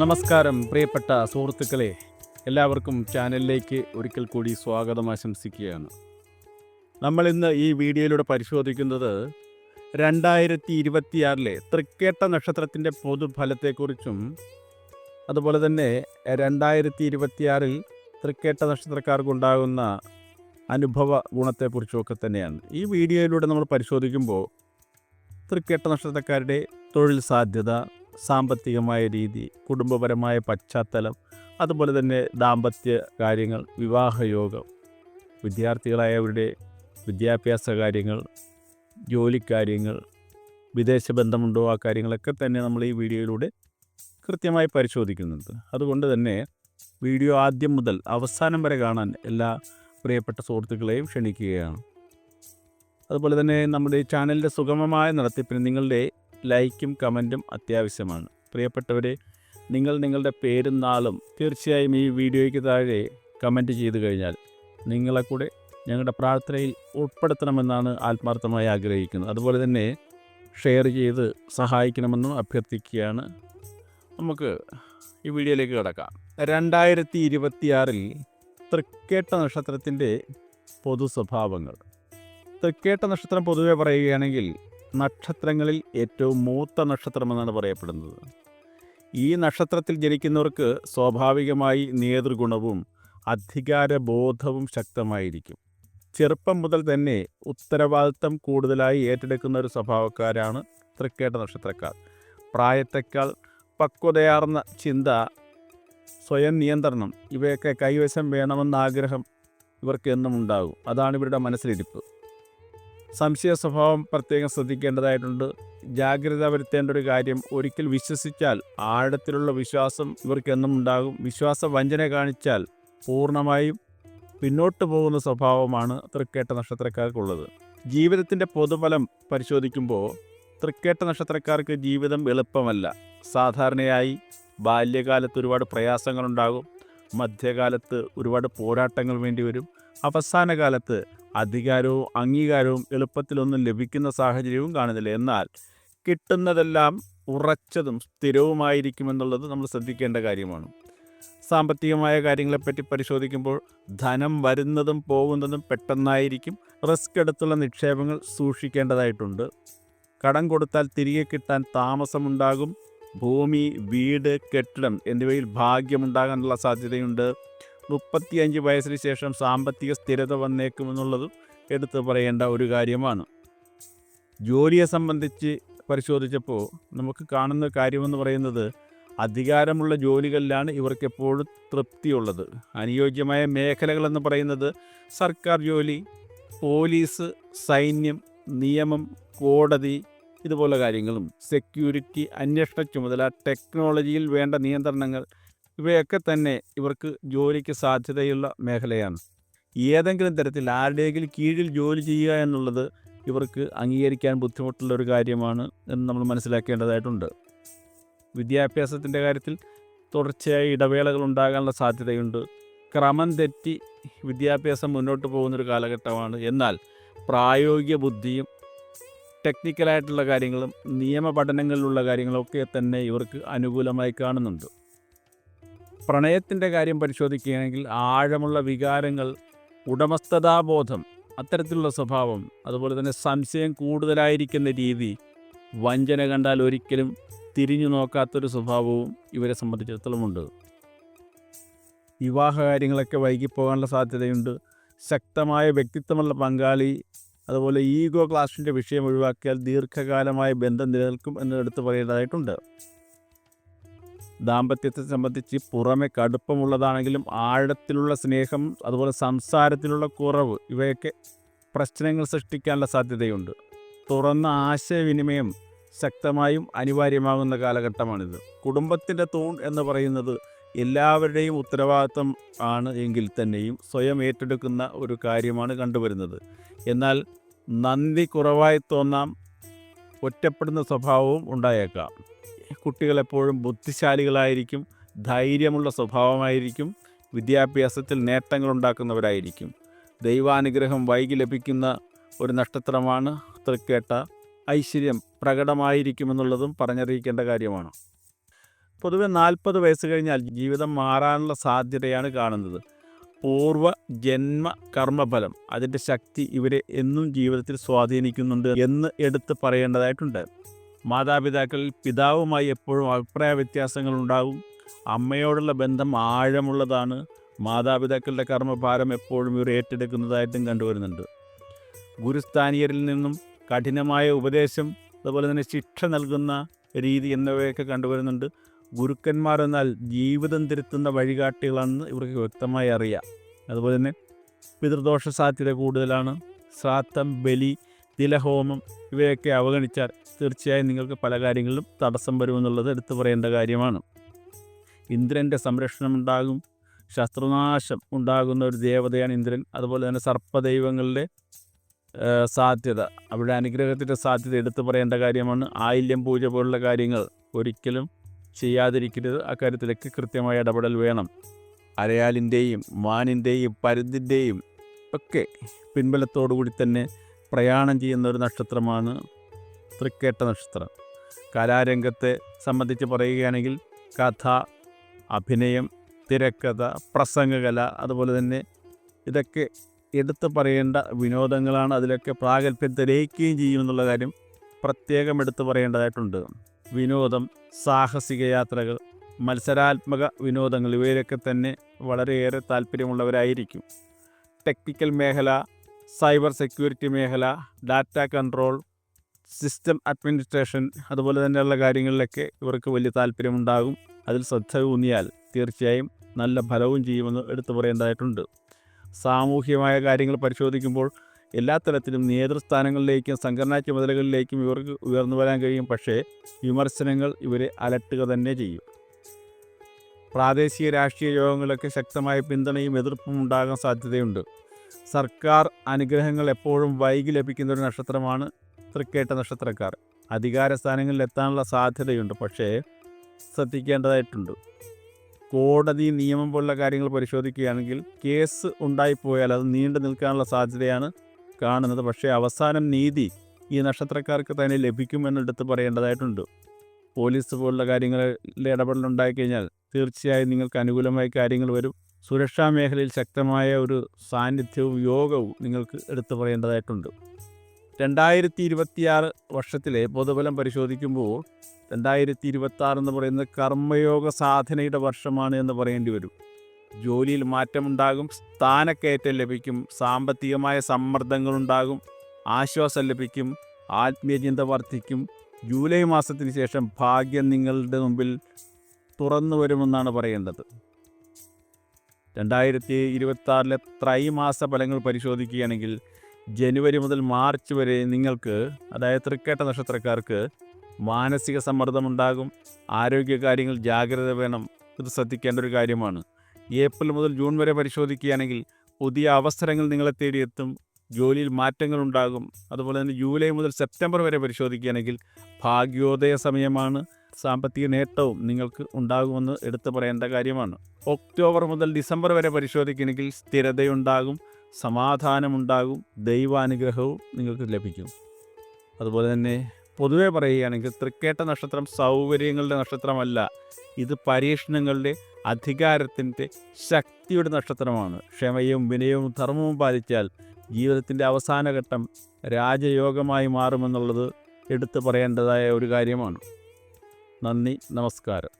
നമസ്കാരം പ്രിയപ്പെട്ട സുഹൃത്തുക്കളെ. എല്ലാവർക്കും ചാനലിലേക്ക് ഒരിക്കൽ കൂടി സ്വാഗതം ആശംസിക്കുകയാണ്. നമ്മൾ ഇന്ന് ഈ വീഡിയോയിലൂടെ പരിശോധിക്കുന്നത് രണ്ടായിരത്തി ഇരുപത്തിയാറിലെ തൃക്കേട്ട നക്ഷത്രത്തിന്റെ പൊതുഫലത്തെക്കുറിച്ചും അതുപോലെ തന്നെ രണ്ടായിരത്തി ഇരുപത്തിയാറിൽ തൃക്കേട്ട നക്ഷത്രക്കാർക്കുണ്ടാകുന്ന അനുഭവ ഗുണത്തെക്കുറിച്ചുമൊക്കെ തന്നെയാണ്. ഈ വീഡിയോയിലൂടെ നമ്മൾ പരിശോധിക്കുമ്പോൾ തൃക്കേട്ട നക്ഷത്രക്കാരുടെ തൊഴിൽ സാധ്യത സാമ്പത്തികമായ രീതി കുടുംബപരമായ പശ്ചാത്തലം അതുപോലെ തന്നെ ദാമ്പത്യ കാര്യങ്ങൾ വിവാഹയോഗം വിദ്യാർത്ഥികളായവരുടെ വിദ്യാഭ്യാസ കാര്യങ്ങൾ ജോലിക്കാര്യങ്ങൾ വിദേശ ബന്ധമുണ്ടോ ആ കാര്യങ്ങളൊക്കെ തന്നെ നമ്മൾ ഈ വീഡിയോയിലൂടെ കൃത്യമായി പരിശോധിക്കുന്നുണ്ട്. അതുകൊണ്ട് തന്നെ വീഡിയോ ആദ്യം മുതൽ അവസാനം വരെ കാണാൻ എല്ലാ പ്രിയപ്പെട്ട സുഹൃത്തുക്കളെയും ക്ഷണിക്കുകയാണ്. അതുപോലെ തന്നെ നമ്മുടെ ചാനലിന്റെ സുഗമമായ നടത്തിപ്പിന് നിങ്ങളുടെ ലൈക്കും കമന്റും അത്യാവശ്യമാണ്. പ്രിയപ്പെട്ടവരെ നിങ്ങൾ നിങ്ങളുടെ പേരും നാളും തീർച്ചയായും ഈ വീഡിയോയ്ക്ക് താഴെ കമന്റ് ചെയ്തു കഴിഞ്ഞാൽ നിങ്ങളെ കൂടെ ഞങ്ങളുടെ പ്രാർത്ഥനയിൽ ഉൾപ്പെടുത്തണമെന്നാണ് ആത്മാർത്ഥമായി ആഗ്രഹിക്കുന്നത്. അതുപോലെ തന്നെ ഷെയർ ചെയ്ത് സഹായിക്കണമെന്നും അഭ്യർത്ഥിക്കുകയാണ്. നമുക്ക് ഈ വീഡിയോയിലേക്ക് കിടക്കാം. രണ്ടായിരത്തി ഇരുപത്തിയാറിൽ തൃക്കേട്ട നക്ഷത്രത്തിന്റെ പൊതു സ്വഭാവങ്ങൾ തൃക്കേട്ട നക്ഷത്രം പൊതുവെ പറയുകയാണെങ്കിൽ നക്ഷത്രങ്ങളിൽ ഏറ്റവും മൂത്ത നക്ഷത്രമെന്നാണ് പറയപ്പെടുന്നത്. ഈ നക്ഷത്രത്തിൽ ജനിക്കുന്നവർക്ക് സ്വാഭാവികമായി നേതൃഗുണവും അധികാരബോധവും ശക്തമായിരിക്കും. ചെറുപ്പം മുതൽ തന്നെ ഉത്തരവാദിത്തം കൂടുതലായി ഏറ്റെടുക്കുന്ന ഒരു സ്വഭാവക്കാരാണ് തൃക്കേട്ട നക്ഷത്രക്കാർ. പ്രായത്തെക്കാൾ പക്വതയാർന്ന ചിന്ത സ്വയം നിയന്ത്രണം ഇവയൊക്കെ കൈവശം വേണമെന്ന ആഗ്രഹം ഇവർക്ക് എന്നും ഉണ്ടാകും അതാണ് ഇവരുടെ മനസ്സിലിരിപ്പ്. സംശയ സ്വഭാവം പ്രത്യേകം ശ്രദ്ധിക്കേണ്ടതായിട്ടുണ്ട്. ജാഗ്രത വരുത്തേണ്ട ഒരു കാര്യം ഒരിക്കൽ വിശ്വസിച്ചാൽ ആഴത്തിലുള്ള വിശ്വാസം ഇവർക്ക് എന്നും ഉണ്ടാകും. വിശ്വാസ വഞ്ചന കാണിച്ചാൽ പൂർണമായും പിന്നോട്ട് പോകുന്ന സ്വഭാവമാണ് തൃക്കേട്ട നക്ഷത്രക്കാർക്കുള്ളത്. ജീവിതത്തിന്റെ പൊതുഫലം പരിശോധിക്കുമ്പോൾ തൃക്കേട്ട നക്ഷത്രക്കാർക്ക് ജീവിതം എളുപ്പമല്ല. സാധാരണയായി ബാല്യകാലത്ത് ഒരുപാട് പ്രയാസങ്ങളുണ്ടാകും. മധ്യകാലത്ത് ഒരുപാട് പോരാട്ടങ്ങൾ വേണ്ടി വരും അവസാന കാലത്ത് അധികാരവും അംഗീകാരവും എളുപ്പത്തിലൊന്നും ലഭിക്കുന്ന സാഹചര്യവും കാണുന്നില്ല. എന്നാൽ കിട്ടുന്നതെല്ലാം ഉറച്ചതും സ്ഥിരവുമായിരിക്കുമെന്നുള്ളത് നമ്മൾ ശ്രദ്ധിക്കേണ്ട കാര്യമാണ്. സാമ്പത്തികമായ കാര്യങ്ങളെപ്പറ്റി പരിശോധിക്കുമ്പോൾ ധനം വരുന്നതും പോകുന്നതും പെട്ടെന്നായിരിക്കും. റിസ്ക് എടുത്തുള്ള നിക്ഷേപങ്ങൾ സൂക്ഷിക്കേണ്ടതായിട്ടുണ്ട്. കടം കൊടുത്താൽ തിരികെ കിട്ടാൻ താമസമുണ്ടാകും. ഭൂമി വീട് കെട്ടിടം എന്നിവയിൽ ഭാഗ്യമുണ്ടാകാനുള്ള സാധ്യതയുണ്ട്. മുപ്പത്തിയഞ്ച് വയസ്സിന് ശേഷം സാമ്പത്തിക സ്ഥിരത വന്നേക്കുമെന്നുള്ളതും എടുത്തു പറയേണ്ട ഒരു കാര്യമാണ്. ജോലിയെ സംബന്ധിച്ച് പരിശോധിച്ചപ്പോൾ നമുക്ക് കാണുന്ന കാര്യമെന്ന് പറയുന്നത് അധികാരമുള്ള ജോലികളിലാണ് ഇവർക്ക് എപ്പോഴും തൃപ്തിയുള്ളത്. അനുയോജ്യമായ മേഖലകളെന്ന് പറയുന്നത് സർക്കാർ ജോലി പോലീസ് സൈന്യം നിയമം കോടതി ഇതുപോലെ കാര്യങ്ങളും. സെക്യൂരിറ്റി അന്വേഷണ ചുമതല ടെക്നോളജിയിൽ വേണ്ട നിയന്ത്രണങ്ങൾ ഇവയൊക്കെ തന്നെ ഇവർക്ക് ജോലിക്ക് സാധ്യതയുള്ള മേഖലയാണ്. ഏതെങ്കിലും തരത്തിൽ ആരുടെയെങ്കിലും കീഴിൽ ജോലി ചെയ്യുക എന്നുള്ളത് ഇവർക്ക് അംഗീകരിക്കാൻ ബുദ്ധിമുട്ടുള്ള ഒരു കാര്യമാണ് എന്ന് നമ്മൾ മനസ്സിലാക്കേണ്ടതായിട്ടുണ്ട്. വിദ്യാഭ്യാസത്തിന്റെ കാര്യത്തിൽ തുടർച്ചയായി ഇടവേളകൾ ഉണ്ടാകാനുള്ള സാധ്യതയുണ്ട്. ക്രമം തെറ്റി വിദ്യാഭ്യാസം മുന്നോട്ട് പോകുന്നൊരു കാലഘട്ടമാണ്. എന്നാൽ പ്രായോഗിക ബുദ്ധിയും ടെക്നിക്കലായിട്ടുള്ള കാര്യങ്ങളും നിയമ പഠനങ്ങളിലുള്ള കാര്യങ്ങളൊക്കെ തന്നെ ഇവർക്ക് അനുകൂലമായി കാണുന്നുണ്ട്. പ്രണയത്തിന്റെ കാര്യം പരിശോധിക്കുകയാണെങ്കിൽ ആഴമുള്ള വികാരങ്ങൾ ഉടമസ്ഥതാബോധം അത്തരത്തിലുള്ള സ്വഭാവം അതുപോലെ തന്നെ സംശയം കൂടുതലായിരിക്കുന്ന രീതി വഞ്ചന കണ്ടാൽ ഒരിക്കലും തിരിഞ്ഞു നോക്കാത്തൊരു സ്വഭാവവും ഇവരെ സംബന്ധിച്ചിടത്തോളമുണ്ട് വിവാഹ കാര്യങ്ങളൊക്കെ വൈകിപ്പോകാനുള്ള സാധ്യതയുണ്ട്. ശക്തമായ വ്യക്തിത്വമുള്ള പങ്കാളി അതുപോലെ ഈഗോ ക്ലാസിന്റെ വിഷയം ഒഴിവാക്കിയാൽ ദീർഘകാലമായ ബന്ധം നിലനിൽക്കും എന്ന് എടുത്തു പറയേണ്ടതായിട്ടുണ്ട്. ദാമ്പത്യത്തെ സംബന്ധിച്ച് പുറമെ കടുപ്പമുള്ളതാണെങ്കിലും ആഴത്തിലുള്ള സ്നേഹം അതുപോലെ സംസാരത്തിലുള്ള കുറവ് ഇവയൊക്കെ പ്രശ്നങ്ങൾ സൃഷ്ടിക്കാനുള്ള സാധ്യതയുണ്ട്. തുറന്ന ആശയവിനിമയം ശക്തമായും അനിവാര്യമാകുന്ന കാലഘട്ടമാണിത്. കുടുംബത്തിന്റെ തൂൺ എന്ന് പറയുന്നത് എല്ലാവരുടെയും ഉത്തരവാദിത്വം ആണ് എങ്കിൽ തന്നെയും സ്വയം ഏറ്റെടുക്കുന്ന ഒരു കാര്യമാണ് കണ്ടുവരുന്നത്. എന്നാൽ നന്ദി കുറവായി തോന്നാം ഒറ്റപ്പെടുന്ന സ്വഭാവവും ഉണ്ടായേക്കാം. കുട്ടികൾ എപ്പോഴും ബുദ്ധിശാലികളായിരിക്കും ധൈര്യമുള്ള സ്വഭാവമായിരിക്കും വിദ്യാഭ്യാസത്തിൽ നേട്ടങ്ങൾ ഉണ്ടാക്കുന്നവരായിരിക്കും ദൈവാനുഗ്രഹം വൈകി ലഭിക്കുന്ന ഒരു നക്ഷത്രമാണ് തൃക്കേട്ട. ഐശ്വര്യം പ്രകടമായിരിക്കുമെന്നുള്ളതും പറഞ്ഞറിയിക്കേണ്ട കാര്യമാണ്. പൊതുവെ നാൽപ്പത് വയസ്സ് കഴിഞ്ഞാൽ ജീവിതം മാറാനുള്ള സാധ്യതയാണ് കാണുന്നത്. പൂർവ ജന്മ കർമ്മഫലം അതിന്റെ ശക്തി ഇവരെ എന്നും ജീവിതത്തിൽ സ്വാധീനിക്കുന്നുണ്ട് എന്ന് എടുത്ത് പറയേണ്ടതായിട്ടുണ്ട്. മാതാപിതാക്കളിൽ പിതാവുമായി എപ്പോഴും അഭിപ്രായ വ്യത്യാസങ്ങൾ ഉണ്ടാകും അമ്മയോടുള്ള ബന്ധം ആഴമുള്ളതാണ്. മാതാപിതാക്കളുടെ കർമ്മഭാരം എപ്പോഴും ഇവർ ഏറ്റെടുക്കുന്നതായിട്ടും കണ്ടുവരുന്നുണ്ട്. ഗുരുസ്ഥാനീയരിൽ നിന്നും കഠിനമായ ഉപദേശം അതുപോലെ തന്നെ ശിക്ഷ നൽകുന്ന രീതി എന്നിവയൊക്കെ കണ്ടുവരുന്നുണ്ട്. ഗുരുക്കന്മാരെന്നാൽ ജീവിതം തിരുത്തുന്ന വഴികാട്ടികളാണെന്ന് ഇവർക്ക് വ്യക്തമായി അറിയാം. അതുപോലെ തന്നെ പിതൃദോഷ സാധ്യത കൂടുതലാണ്. ശ്രാദ്ധം ബലി തിലഹോമം ഇവയൊക്കെ അവഗണിച്ചാൽ തീർച്ചയായും നിങ്ങൾക്ക് പല കാര്യങ്ങളിലും തടസ്സം വരുമെന്നുള്ളത് എടുത്തു പറയേണ്ട കാര്യമാണ്. ഇന്ദ്രന്റെ സംരക്ഷണം ഉണ്ടാകും. ശത്രുനാശം ഉണ്ടാകുന്ന ഒരു ദേവതയാണ് ഇന്ദ്രൻ. അതുപോലെ തന്നെ സർപ്പദൈവങ്ങളുടെ സാധ്യത. അവിടെ അനുഗ്രഹത്തിന്റെ സാധ്യത എടുത്തു പറയേണ്ട കാര്യമാണ്. ആയില്യം പൂജ പോലുള്ള കാര്യങ്ങൾ ഒരിക്കലും ചെയ്യാതിരിക്കരുത്. അക്കാര്യത്തിലൊക്കെ കൃത്യമായ ഇടപെടൽ വേണം. അരയാലിന്റെയും മാനിന്റെയും പരുന്തിന്റെയും ഒക്കെ പിൻബലത്തോടുകൂടി തന്നെ പ്രയാണം ചെയ്യുന്ന ഒരു നക്ഷത്രമാണ് തൃക്കേട്ട നക്ഷത്രം. കലാരംഗത്തെ സംബന്ധിച്ച് പറയുകയാണെങ്കിൽ കഥ അഭിനയം തിരക്കഥ പ്രസംഗകല അതുപോലെ തന്നെ ഇതൊക്കെ എടുത്തു പറയേണ്ട വിനോദങ്ങളാണ് അതിലൊക്കെ പ്രാഗൽഭ്യം തെളിയിക്കുകയും ചെയ്യുമെന്നുള്ള കാര്യം പ്രത്യേകം എടുത്തു പറയേണ്ടതായിട്ടുണ്ട്. വിനോദം സാഹസിക യാത്രകൾ മത്സരാത്മക വിനോദങ്ങൾ ഇവയിലൊക്കെ തന്നെ വളരെയേറെ താല്പര്യമുള്ളവരായിരിക്കും. ടെക്നിക്കൽ മേഖല സൈബർ സെക്യൂരിറ്റി മേഖല ഡാറ്റ കൺട്രോൾ സിസ്റ്റം അഡ്മിനിസ്ട്രേഷൻ അതുപോലെ തന്നെയുള്ള കാര്യങ്ങളിലൊക്കെ ഇവർക്ക് വലിയ താല്പര്യമുണ്ടാകും. അതിൽ ശ്രദ്ധ ഊന്നിയാൽ തീർച്ചയായും നല്ല ഫലവും ചെയ്യുമെന്ന് എടുത്തു പറയേണ്ടതായിട്ടുണ്ട്. സാമൂഹ്യമായ കാര്യങ്ങൾ പരിശോധിക്കുമ്പോൾ എല്ലാ തലത്തിലും നേതൃസ്ഥാനങ്ങളിലേക്കും സംഘടനാ ചുമതലകളിലേക്കും ഇവർക്ക് ഉയർന്നു വരാൻ കഴിയും. പക്ഷേ വിമർശനങ്ങൾ ഇവരെ അലട്ടുക തന്നെ ചെയ്യും. പ്രാദേശിക രാഷ്ട്രീയ യോഗങ്ങളൊക്കെ ശക്തമായ പിന്തുണയും എതിർപ്പും ഉണ്ടാകാൻ സാധ്യതയുണ്ട്. സർക്കാർ അനുഗ്രഹങ്ങൾ എപ്പോഴും വൈകി ലഭിക്കുന്ന ഒരു നക്ഷത്രമാണ് തൃക്കേട്ട നക്ഷത്രക്കാർ. അധികാര സ്ഥാനങ്ങളിൽ എത്താനുള്ള സാധ്യതയുണ്ട്. പക്ഷേ ശ്രദ്ധിക്കേണ്ടതായിട്ടുണ്ട്. കോടതി നിയമം പോലുള്ള കാര്യങ്ങൾ പരിശോധിക്കുകയാണെങ്കിൽ കേസ് ഉണ്ടായിപ്പോയാൽ അത് നീണ്ടു നിൽക്കാനുള്ള സാധ്യതയാണ് കാണുന്നത്. പക്ഷേ അവസാനം നീതി ഈ നക്ഷത്രക്കാർക്ക് തന്നെ ലഭിക്കുമെന്നെടുത്ത് പറയേണ്ടതായിട്ടുണ്ട്. പോലീസ് പോലുള്ള കാര്യങ്ങളിൽ ഇടപെടലുണ്ടായിക്കഴിഞ്ഞാൽ തീർച്ചയായും നിങ്ങൾക്ക് അനുകൂലമായി കാര്യങ്ങൾ വരും. സുരക്ഷാ മേഖലയിൽ ശക്തമായ ഒരു സാന്നിധ്യവും യോഗവും നിങ്ങൾക്ക് എടുത്തു പറയേണ്ടതായിട്ടുണ്ട്. രണ്ടായിരത്തി ഇരുപത്തിയാറ് വർഷത്തിലെ പൊതുബലം പരിശോധിക്കുമ്പോൾ രണ്ടായിരത്തി ഇരുപത്തി എന്ന് പറയുന്നത് കർമ്മയോഗ സാധനയുടെ വർഷമാണ് എന്ന് പറയേണ്ടി വരും. ജോലിയിൽ മാറ്റമുണ്ടാകും സ്ഥാനക്കയറ്റം ലഭിക്കും സാമ്പത്തികമായ സമ്മർദ്ദങ്ങളുണ്ടാകും ആശ്വാസം ലഭിക്കും ആത്മീയചിന്ത വർദ്ധിക്കും. ജൂലൈ മാസത്തിന് ശേഷം ഭാഗ്യം നിങ്ങളുടെ മുമ്പിൽ തുറന്നു വരുമെന്നാണ് പറയേണ്ടത്. രണ്ടായിരത്തി ഇരുപത്തി ആറിലെ ത്രൈമാസ ഫലങ്ങൾ പരിശോധിക്കുകയാണെങ്കിൽ ജനുവരി മുതൽ മാർച്ച് വരെ നിങ്ങൾക്ക് അതായത് തൃക്കേട്ട നക്ഷത്രക്കാർക്ക് മാനസിക സമ്മർദ്ദമുണ്ടാകും ആരോഗ്യകാര്യങ്ങൾ ജാഗ്രത വേണം ഇത് ശ്രദ്ധിക്കേണ്ട ഒരു കാര്യമാണ്. ഏപ്രിൽ മുതൽ ജൂൺ വരെ പരിശോധിക്കുകയാണെങ്കിൽ പുതിയ അവസരങ്ങൾ നിങ്ങളെ തേടിയെത്തും ജോലിയിൽ മാറ്റങ്ങൾ ഉണ്ടാകും. അതുപോലെ തന്നെ ജൂലൈ മുതൽ സെപ്റ്റംബർ വരെ പരിശോധിക്കുകയാണെങ്കിൽ ഭാഗ്യോദയ സമയമാണ്. സാമ്പത്തിക നേട്ടവും നിങ്ങൾക്ക് ഉണ്ടാകുമെന്ന് എടുത്തു പറയേണ്ട കാര്യമാണ്. ഒക്ടോബർ മുതൽ ഡിസംബർ വരെ പരിശോധിക്കണമെങ്കിൽ സ്ഥിരതയുണ്ടാകും സമാധാനമുണ്ടാകും ദൈവാനുഗ്രഹവും നിങ്ങൾക്ക് ലഭിക്കും. അതുപോലെ തന്നെ പൊതുവേ പറയുകയാണെങ്കിൽ തൃക്കേട്ട നക്ഷത്രം സൗകര്യങ്ങളുടെ നക്ഷത്രമല്ല ഇത് പരീക്ഷണങ്ങളുടെ അധികാരത്തിന്റെ ശക്തിയുടെ നക്ഷത്രമാണ്. ക്ഷമയും വിനയവും ധർമ്മവും പാലിച്ചാൽ ജീവിതത്തിന്റെ അവസാന ഘട്ടം രാജയോഗമായി മാറുമെന്നുള്ളത് എടുത്തു പറയേണ്ടതായ ഒരു കാര്യമാണ്. നന്ദി നമസ്കാരം.